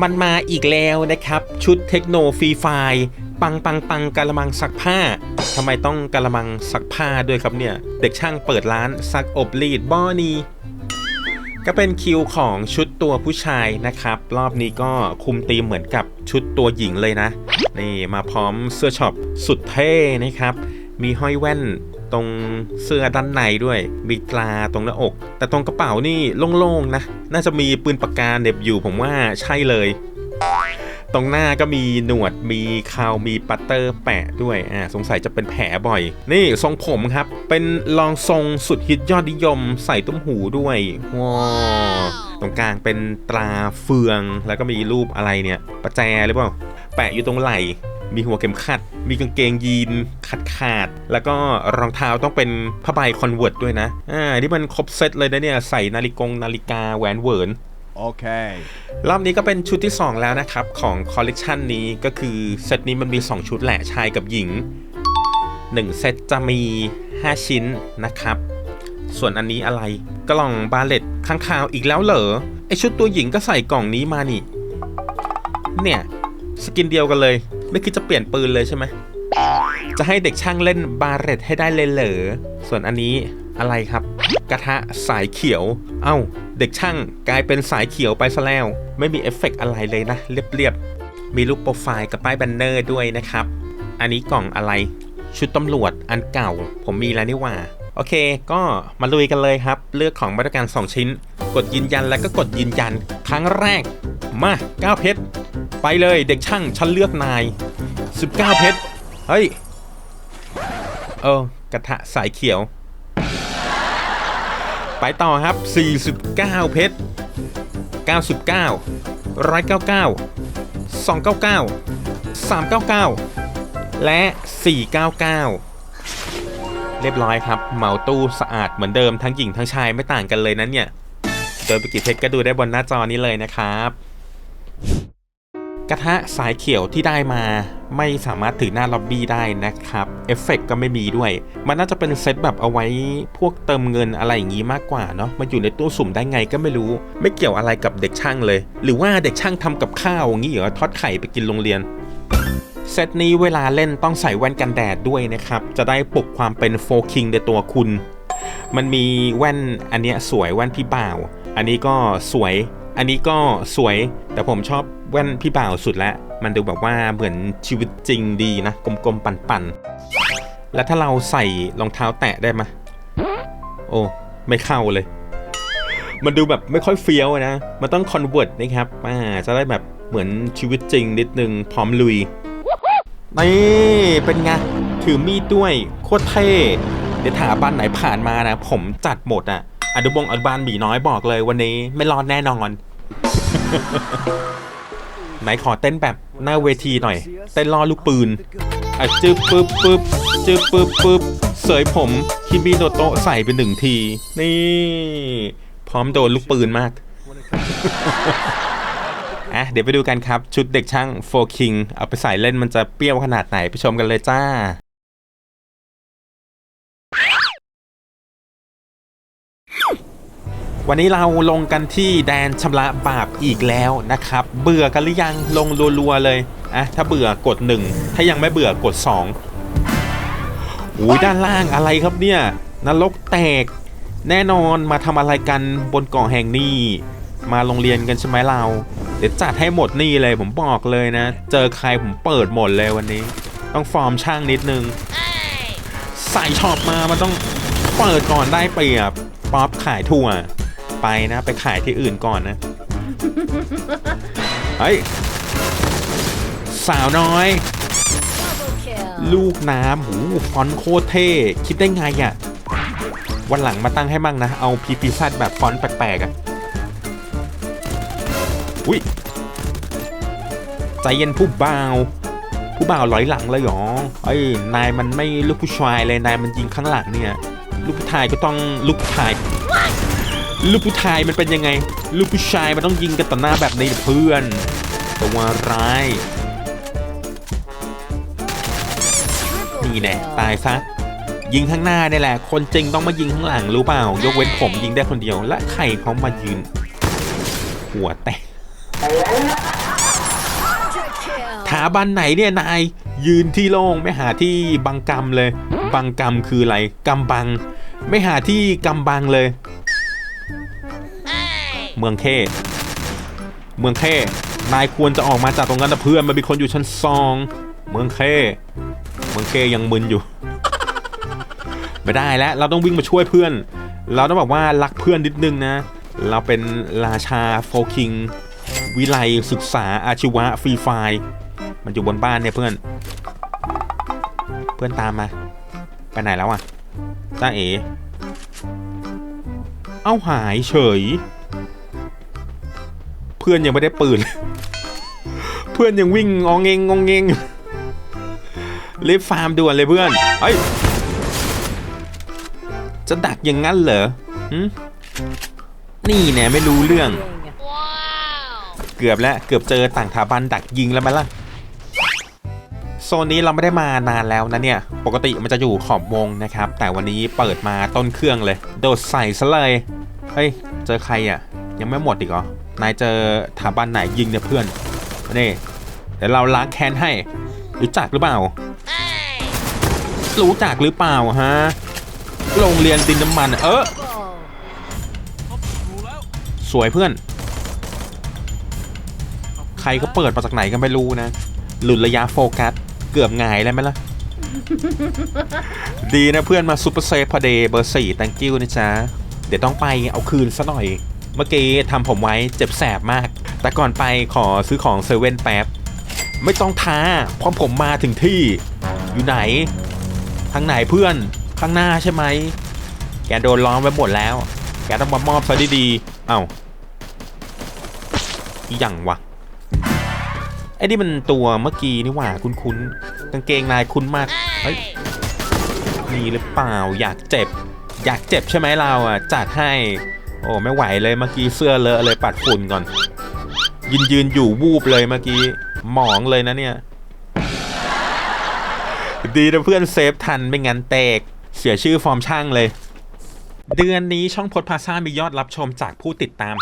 มันมาอีกแล้วนะครับ ชุดเทคโนฟรีไฟปังปังปังกะละมังซักผ้าทำไมต้องกะละมังซักผ้าด้วยครับเนี่ย เด็กช่างเปิดร้านซักอบรีดบอนีก็เป็นคิวของชุดตัวผู้ชายนะครับ รอบนี้ก็คุมธีมเหมือนกับชุดตัวหญิงเลยนะ นี่มาพร้อมเสื้อช็อปสุดเท่นะครับ มีห้อยแว่น ตรงเสื้อด้านในด้วย มีตราตรงหน้าอก แต่ตรงกระเป๋านี่โล่งๆนะ น่าจะมีปืนปากกาเหน็บอยู่ผมว่าใช่เลย ตรงหน้าก็มีหนวด มีคาว มีปัตเตอร์แปะด้วย อ่า สงสัยจะเป็นแผลบ่อย นี่ทรงผมครับ เป็นรองทรงสุดฮิตยอดนิยม ใส่ตุ้มหูด้วยว้าวตรงกลางเป็นตราเฟืองแล้วก็มีรูปอะไรเนี่ย ประแจหรือเปล่า แปะอยู่ตรงไหล่ มีหัวเข็มขัด มีกางเกงยีนขาดขาดๆแล้วก็รองเท้าต้องเป็นผ้าใบคอนเวิร์ตด้วยนะ อ่า นี่มันครบเซตเลยนะเนี่ย ใส่นาฬิกงนาฬิกาแหวนเหวิน Okay. รอบนี้ก็เป็นชุดที่ 2 แล้วนะครับ ของคอลเลกชันนี้ก็คือเซตนี้มันมี 2 ชุดแหละชายกับหญิง 1 เซตจะมี 5 ชิ้นนะครับ ส่วนอันนี้อะไรกล่องบาเลตข้างคาวอีกแล้วเหรอไอชุดตัวหญิงก็ใส่กล่องนี้มานี่ เนี่ย สกินเดียวกันเลย ไม่คิดจะเปลี่ยนปืนเลยใช่ไหม จะให้เด็กช่างเล่นบาเลตให้ได้เลยเหรอ ส่วนอันนี้อะไรครับ กระทะสายเขียว เอ้า เด็กช่างกลายเป็นสายเขียวไปซะแล้ว ไม่มีเอฟเฟกต์อะไรเลยนะ เรียบๆ มีรูปโปรไฟล์กับป้ายแบนเนอร์ด้วยนะครับ อันนี้กล่องอะไร ชุดตำรวจอันเก่า ผมมีแล้วนี่ว่า โอเค ก็มาลุยกันเลยครับ เลือกของมาตรการ 2 ชิ้น กดยืนยันแล้วก็กดยืนยัน ครั้งแรก มา9เพชร ไปเลยเด็กช่างฉันเลือกนาย 19 เพชร เฮ้ย เออกระทะสายเขียว ไปต่อครับ 49 เพชร 99 199 299 399 และ 499 เรียบร้อยครับ เหมาตู้สะอาดเหมือนเดิมทั้งหญิงทั้งชายไม่ต่างกันเลยนั้นเนี่ย โดยไปกี่เพชรก็ดูได้บนหน้าจอนี้เลยนะครับ กระทะสายเขียวที่ได้มาไม่สามารถถือหน้าล็อบบี้ได้นะครับ เอฟเฟกต์ก็ไม่มีด้วย มันน่าจะเป็นเซตแบบเอาไว้พวกเติมเงินอะไรอย่างนี้มากกว่าเนาะมันอยู่ในตู้สุ่มได้ไงก็ไม่รู้ ไม่เกี่ยวอะไรกับเด็กช่างเลย หรือว่าเด็กช่างทำกับข้าวอย่างนี้เหรอทอดไข่ไปกินโรงเรียนเซตนี้เวลาเล่นต้องใส่แว่นกันแดดด้วยนะครับ จะได้ปลุกความเป็นโฟคิงในตัวคุณ มันมีแว่นอันเนี้ยสวยแว่นพี่บ่าว อันนี้ก็สวย อันนี้ก็สวย แต่ผมชอบแว่นพี่บ่าวสุดละ มันดูแบบว่าเหมือนชีวิตจริงดีนะ กลมๆ ปั่นๆ แล้วถ้าเราใส่รองเท้าแตะได้ไหมโอ้ ไม่เข้าเลย มันดูแบบไม่ค่อยเฟี้ยวนะ มันต้องคอนเวิร์ตนะครับ อ่า จะได้แบบเหมือนชีวิตจริงนิดนึง พร้อมลุย นี่ เป็นไง ถือมีดด้วย โคตรเท่ เดี๋ยวถาบ้านไหนผ่านมานะ ผมจัดหมดอะ อนุบงอนุบาลหมีน้อยบอกเลยวันนี้ไม่รอดแน่นอน ไหนขอเต้นแบบหน้าเวทีหน่อย เต้นล่อลูกปืนอะจึ๊บปึ๊บปึ๊บจึ๊บปึ๊บปึ๊บเสยผมคิมิโนโตะใส่ไปหนึ่งที นี่ พร้อมโดนลูกปืนมาก อะเดี๋ยวไปดูกันครับ ชุดเด็กช่างโฟคิงเอาไปใส่เล่นมันจะเปรี้ยวขนาดไหนไปชมกันเลยจ้า วันนี้เราลงกันที่แดนชำระบาปอีกแล้วนะครับ เบื่อกันหรือยังลงรัวๆเลยอะถ้าเบื่อกด 1 ถ้ายังไม่เบื่อกด2อุ้ยด้านล่างอะไรครับเนี่ยนรกแตก แน่นอนมาทำอะไรกันบนเกาะแห่งนี้ มาโรงเรียนกันใช่ไหมเราเดี๋ยวจัดให้หมดนี่เลยผมบอกเลยนะ เจอใครผมเปิดหมดเลยวันนี้ ต้องฟอร์มช่างนิดนึงใส่ช็อปมามันต้องเปิดก่อนได้เปรียบป๊อปขายทั่ว ไปนะไปขายที่อื่นก่อนนะเฮ้ยสาวน้อย ลูกน้ำหูฟอนโคตรเท่ คิดได้ไงอะ่ะ วันหลังมาตั้งให้มั่งนะ เอาพีพีซัดแบบฟอนแปลกๆอะ่ะ อุ้ยใจเย็นผู้บ่าว ผู้บ่าวร้อยหลังเลยหรอเอ้ยนายมันไม่ลูกผู้ชายเลย นายมันยิงข้างหลังเนี่ย ลูกผู้ชายก็ต้องลูกผู้ชาย ลูกผู้ชายมันเป็นยังไง ลูกผู้ชายมันต้องยิงกันต่อหน้าแบบนี้เพื่อนตัวร้าย นี่แน่ตายซะ ยิงข้างหน้านี่แหละ คนจริงต้องมายิงข้างหลังรู้เปล่า ยกเว้นผมยิงได้คนเดียว และใครเขามายืน หัวแตกถาบันไหนเนี่ยนาย ยืนที่โล่งไม่หาที่บังกำเลย บังกำคืออะไรกำบัง ไม่หาที่กำบังเลย เมืองเท่เมืองเท่นายควรจะออกมาจากตรงนั้นนะเพื่อนมันมีคนอยู่ชั้นสองเมืองเท่เมืองเท่ยังมึนอยู่ ไม่ได้แล้วเราต้องวิ่งมาช่วยเพื่อน เราต้องแบบว่ารักเพื่อนนิดนึงนะ เราเป็นราชาโฟคิง วิไลศึกษาอาชีวะฟรีไฟล์มันอยู่บนบ้านเนี่ยเพื่อน เพื่อนตามมา ไปไหนแล้วอะจ้าเอ๋ เอาหายเฉย เพื่อนยังไม่ได้ปืน เพื่อนยังวิ่งงองเงงงองเงงรีบฟาร์มด่วนเลยเพื่อนเฮ้ยจะดักอย่างนั้นเหรอนี่แน่ไม่รู้เรื่อง เกือบแล้วเกือบเจอต่างถาบันดักยิงแล้วมั้ยล่ะโซนนี้เราไม่ได้มานานแล้วนะเนี่ย ปกติมันจะอยู่ขอบวงนะครับ แต่วันนี้เปิดมาต้นเครื่องเลย โดดใส่ซะเลย เฮ้ย เจอใครอะ ยังไม่หมดอีกเหรอ นายเจอถาบันไหนยิงเนี่ยเพื่อนนี่เดี๋ยวเราล้างแค้นให้รู้จักหรือเปล่า รู้จักหรือเปล่าฮะโรงเรียนดินน้ำมันเออสวยเพื่อน ใครก็เปิดมาจากไหนก็ไม่รู้นะ หลุดระยะโฟกัส เกือบหงายแล้วไหมล่ะ ดีนะเพื่อนมาซูเปอร์เซฟพอเดย์เบอร์สี่ thank you นะจ๊ะ เดี๋ยวต้องไปเอาคืนซะหน่อย เมื่อกี้ทำผมไว้เจ็บแสบมาก แต่ก่อนไปขอซื้อของเซเว่นแป๊บ ไม่ต้องท้าเพราะผมมาถึงที่ อยู่ไหน ทางไหนเพื่อน ข้างหน้าใช่ไหม แกโดนล้อมไว้หมดแล้ว แกต้องมามอบซะดีๆ เอ้าอีหยังวะ ไอ้นี่มันตัวเมื่อกี้นี่หว่าคุ้นๆ กางเกงนายคุ้นมาก เฮ้ย มีหรือเปล่า อยากเจ็บ อยากเจ็บใช่ไหมเราอะ จัดให้ โอ้ไม่ไหวเลยเมื่อกี้เสื้อเลอะเลยปัดฝุ่นก่อน ยืนยืนอยู่วูบเลยเมื่อกี้หมองเลยนะเนี่ย ดีนะเพื่อนเซฟทันไม่งั้นเตก เสียชื่อฟอร์มช่างเลย เดือนนี้ช่องพดพาซ่ามียอดรับชมจากผู้ติดตาม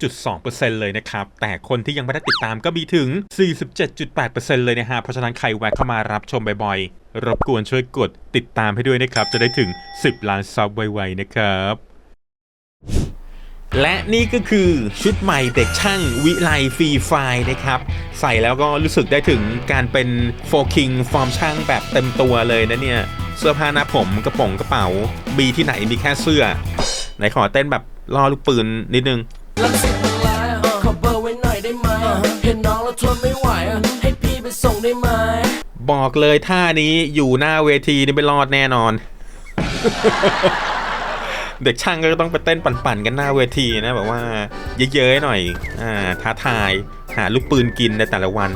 52.2%เลยนะครับ แต่คนที่ยังไม่ได้ติดตามก็มีถึง 47.8%เลยนะฮะ เพราะฉะนั้นใครแวะเข้ามารับชมบ่อยๆ รบกวนช่วยกดติดตามให้ด้วยนะครับ จะได้ถึง 10 ล้านซับไวๆนะครับ และนี่ก็คือชุดใหม่เด็กช่างวิไลฟรีไฟล์นะครับ ใส่แล้วก็รู้สึกได้ถึงการเป็นโฟคิงฟอร์มช่างแบบเต็มตัวเลยนะเนี่ย เสื้อผ้าหน้าผมกระป๋องกระเป๋ามีที่ไหนมีแค่เสื้อ ไหนขอเต้นแบบล่อลูกปืนนิดนึงบอร์ไว้หน่อยได้ไหมอะเห็นน้องแล้วทนไม่ไหวอะให้พี่ไปส่งได้ไหมบอกเลยท่านี้อยู่หน้าเวทีนี่ไม่รอดแน่นอน เด็กช่างก็ต้องไปเต้นปั่นๆกันหน้าเวทีนะแบบว่าเยอะๆหน่อยอ่าท้าทายหาลูกปืนกินในแต่ละวัน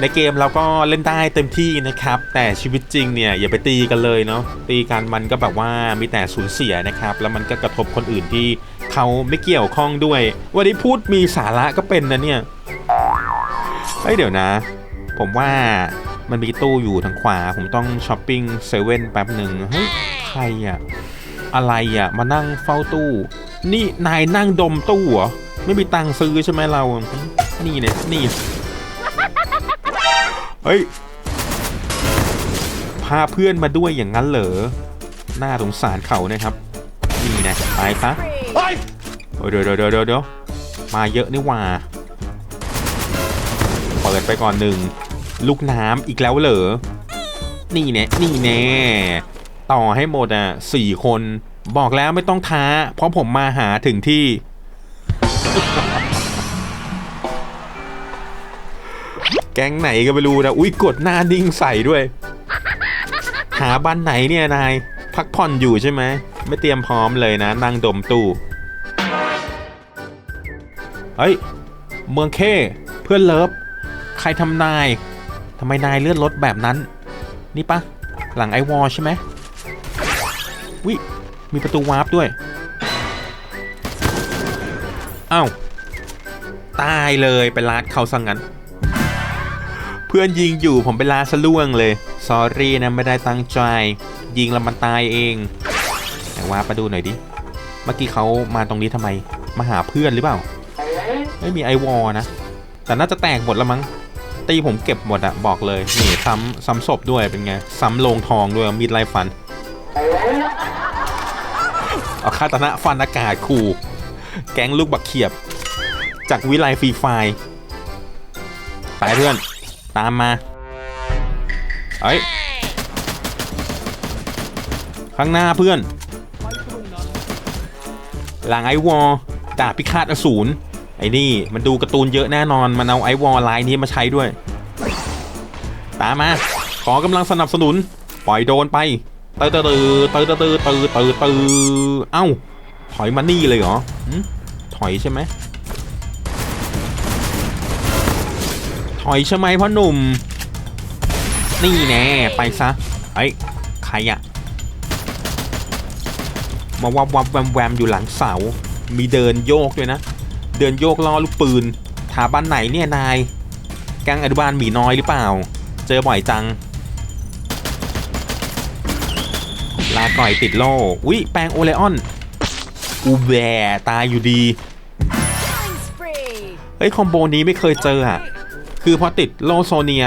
ในเกมเราก็เล่นได้เต็มที่นะครับ แต่ชีวิตจริงเนี่ยอย่าไปตีกันเลยเนาะตีกันมันก็แบบว่ามีแต่สูญเสียนะครับ แล้วมันก็กระทบคนอื่นที่เขาไม่เกี่ยวข้องด้วย วันนี้พูดมีสาระก็เป็นนะเนี่ยเฮ้ยเดี๋ยวนะ ผมว่ามันมีตู้อยู่ทางขวา ผมต้องช้อปปิ้งเซเว่นแป๊บหนึ่งเฮ้ยใครอะ อะไรอะมานั่งเฝ้าตู้ นี่นายนั่งดมตู้เหรอ ไม่มีตังค์ซื้อใช่ไหมเรา นี่เนี่ยนี่ เฮ้ย พาเพื่อนมาด้วยอย่างนั้นเหรอ น่าสงสารเขานะครับ นี่นะไปซะเฮ้ยเดี๋ยวเดี๋ยวเดี๋ยวเดี๋ยวเดี๋ยวมาเยอะนี่หว่า เปิดไปก่อนหนึ่ง ลูกน้ำอีกแล้วเหรอ นี่แน่นี่แน่ ต่อให้หมดอะสี่คน บอกแล้วไม่ต้องท้า เพราะผมมาหาถึงที่ แก๊งไหนก็ไม่รู้นะ อุ้ยกดหน้านิ่งใส่ด้วย หาบ้านไหนเนี่ยนาย พักผ่อนอยู่ใช่ไหม ไม่เตรียมพร้อมเลยนะ นั่งดมตู้ เฮ้ย เมืองเคเพื่อนเลิฟ ใครทำนายทำไมนายเลื่อนรถแบบนั้น นี่ปะหลังไอวอลใช่ไหม มีประตูวาร์ปด้วยอ้าวตายเลยไปลาดเขาสังงั้น เพื่อนยิงอยู่ผมไปลาดสะล่วงเลยซอรี่นะไม่ได้ตั้งใจ ยิงแล้วมันตายเองแต่ว่าไปดูหน่อยดิ เมื่อกี้เขามาตรงนี้ทำไม มาหาเพื่อนหรือเปล่า ไม่มีไอวอลนะ แต่น่าจะแตกหมดแล้วมั้ง ตีผมเก็บหมดอะบอกเลย นี่ซ้ำซ้ำศพด้วยเป็นไง ซ้ำโลงทองด้วยมีดไล่ฟัน เอาคาตนะฟันอากาศขู่ แก๊งลูกบักเขียบ จากวิไลฟรีไฟร์ไปเพื่อน ตามมาเอ้ยข้างหน้าเพื่อน หลังไอวอลดาบพิฆาตอสูรไอ้นี่มันดูการ์ตูนเยอะแน่นอน มันเอาไอวอลไลายนี้มาใช้ด้วย ตามมา ขอกำลังสนับสนุน ปล่อยโดนไป เตอเตอเตอเตอเตอเตอเตอเตอเตอเอ้า ถอยมานี่เลยเหรอถอยใช่ไหมถอยใช่ไหมพ่อหนุ่ม นี่แน่ไปซะไอ้ยใครอะมาวับวับแวมแวมอยู่หลังเสา มีเดินโยกด้วยนะ เดินโยกล่อลูกปืนถาบ้านไหนเนี่ยนาย แกงอนุบาลหมีน้อยหรือเปล่า เจอบ่อยจัง ลาก่อยติดโล่อุ๊ยแปลงโอเลออนอูแบตายอยู่ดี เฮ้ยคอมโบนี้ไม่เคยเจออะคือพอติดโลโซเนีย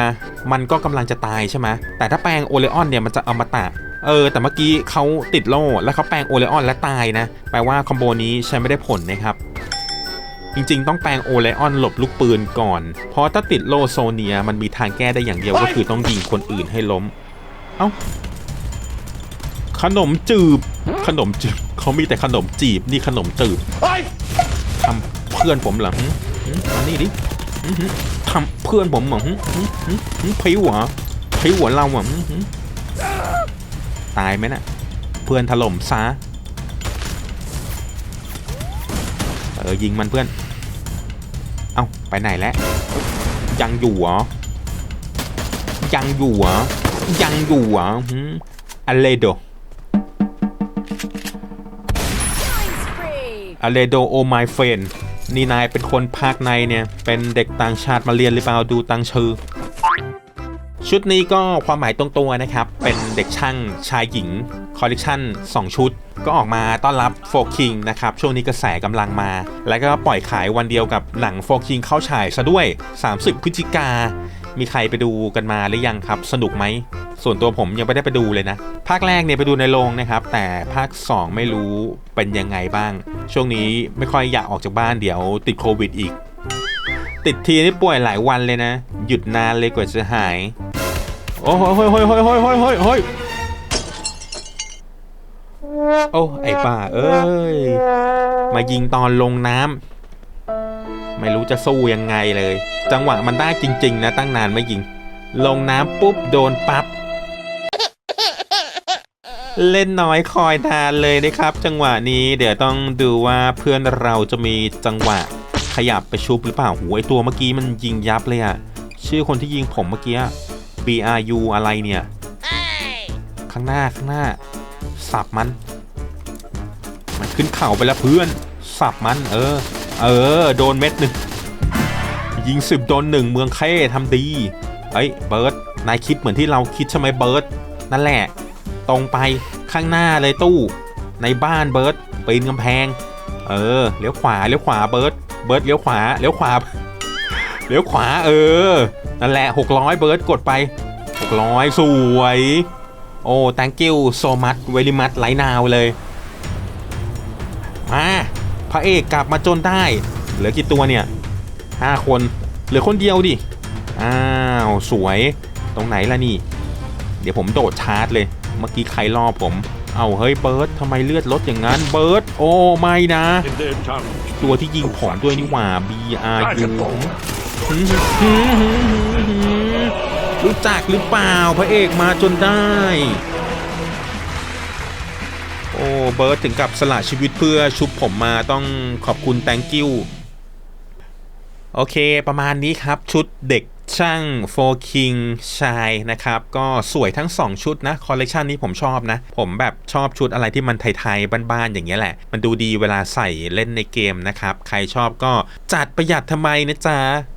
มันก็กำลังจะตายใช่ไหมแต่ถ้าแปลงโอเลออนเนี่ยมันจะอมตะ เออ แต่เมื่อกี้เขาติดโล่แล้วเขาแปลงโอเลออนและตายนะ แปลว่าคอมโบนี้ใช้ไม่ได้ผลนะครับ จริงๆ ต้องแปลงโอเลออนหลบลูกปืนก่อน เพราะถ้าติดโลโซเนียมันมีทางแก้ได้อย่างเดียวก็คือต้องยิงคนอื่นให้ล้ม เอ้า ขนมจืบ ขนมจืบเขามีแต่ขนมจีบนี่ขนมจืบทำเพื่อนผมเหรอหึหึอันนี้ดิหึหึทำเพื่อนผมเหรอหึหึหึหึพิวเหรอพิวหัวเราเหรอหึหึตายไหมน่ะ เพื่อนถล่มซะเออยิงมันเพื่อน เอ้าไปไหนแล้ว ยังอยู่เหรอ ยังอยู่เหรอ ยังอยู่เหรอหึอเลโด อเลโดโอไมเฟนนี่นายเป็นคนภาคในเนี่ย เป็นเด็กต่างชาติมาเรียนหรือเปล่าดูตังชื่อ ชุดนี้ก็ความหมายตรงตัวนะครับ เป็นเด็กช่างชายหญิง คอลเลกชัน2 ชุด ก็ออกมาต้อนรับโฟคิงนะครับ ช่วงนี้กระแสกำลังมา แล้วก็ปล่อยขายวันเดียวกับหนังโฟคิงเข้าฉายซะด้วย 30 พฤศจิกา มีใครไปดูกันมาหรือยังครับ สนุกไหม ส่วนตัวผมยังไม่ได้ไปดูเลยนะ ภาคแรกเนี่ยไปดูในโรงนะครับ แต่ภาค 2 ไม่รู้เป็นยังไงบ้าง ช่วงนี้ไม่ค่อยอยากออกจากบ้านเดี๋ยวติดโควิดอีก ติดทีนี่ป่วยหลายวันเลยนะ หยุดนานเลยกว่าจะหาย โอ้โหเฮ้ยเฮ้ยเฮ้ยเฮ้ยเฮ้ยเฮ้ยเฮ้ยโอ้ไอ้ป้าเอ้ย มายิงตอนลงน้ำไม่รู้จะสู้ยังไงเลย จังหวะมันได้จริง ๆ นะตั้งนานไม่ยิง ลงน้ำปุ๊บโดนปับ๊บ เล่นน้อยคอยนานเลยนะครับ จังหวะนี้เดี๋ยวต้องดูว่าเพื่อนเราจะมีจังหวะขยับไปชุบหรือเปล่าโหไอตัวเมื่อกี้มันยิงยับเลยอะชื่อคนที่ยิงผมเมื่อกี้ BRU อะไรเนี่ย ข้างหน้าข้างหน้า สับมัน มันขึ้นเข่าไปแล้วเพื่อน สับมัน เออ เออ โดนเม็ดหนึ่งยิงสิบโดนหนึ่งเมืองเค้ทำดีเฮ้ยเบิร์ดนายคิดเหมือนที่เราคิดใช่ไหมเบิร์ดนั่นแหละ ตรงไปข้างหน้าเลยตู้ ในบ้านเบิร์ดปีนกำแพง เออเลี้ยวขวาเลี้ยวขวาเบิร์ดเบิร์ดเลี้ยวขวาเลี้ยวขวาเลี้ยวขวาเออนั่นแหละ 600 เบิร์ดกดไป 600 สวย โอ้ thank you so much very much ไหลนาวเลย มาพระเอกกลับมาจนได้ เหลือกี่ตัวเนี่ย 5 คน เหลือคนเดียวดิ อ้าว สวย ตรงไหนล่ะนี่ เดี๋ยวผมโดดชาร์จเลย เมื่อกี้ใครล่อผม เอาเฮ้ยเบิร์ดทำไมเลือดลดอย่างนั้นเบิร์ดโอ้ไม่นะ ตัวที่ยิงผมด้วยนี่หว่า B R U รู้จักหรือเปล่าพระเอกมาจนได้ โอ้เบิร์ดถึงกับสละชีวิตเพื่อชุบผมมาต้องขอบคุณ thank you โอเค ประมาณนี้ครับชุดเด็ก ช่างโฟคิงชายนะครับ ก็สวยทั้ง 2 ชุดนะคอลเลกชันนี้ผมชอบนะ ผมแบบชอบชุดอะไรที่มันไทยๆบ้านๆอย่างเงี้ยแหละ มันดูดีเวลาใส่เล่นในเกมนะครับ ใครชอบก็จัดประหยัดทำไมนะจ๊ะ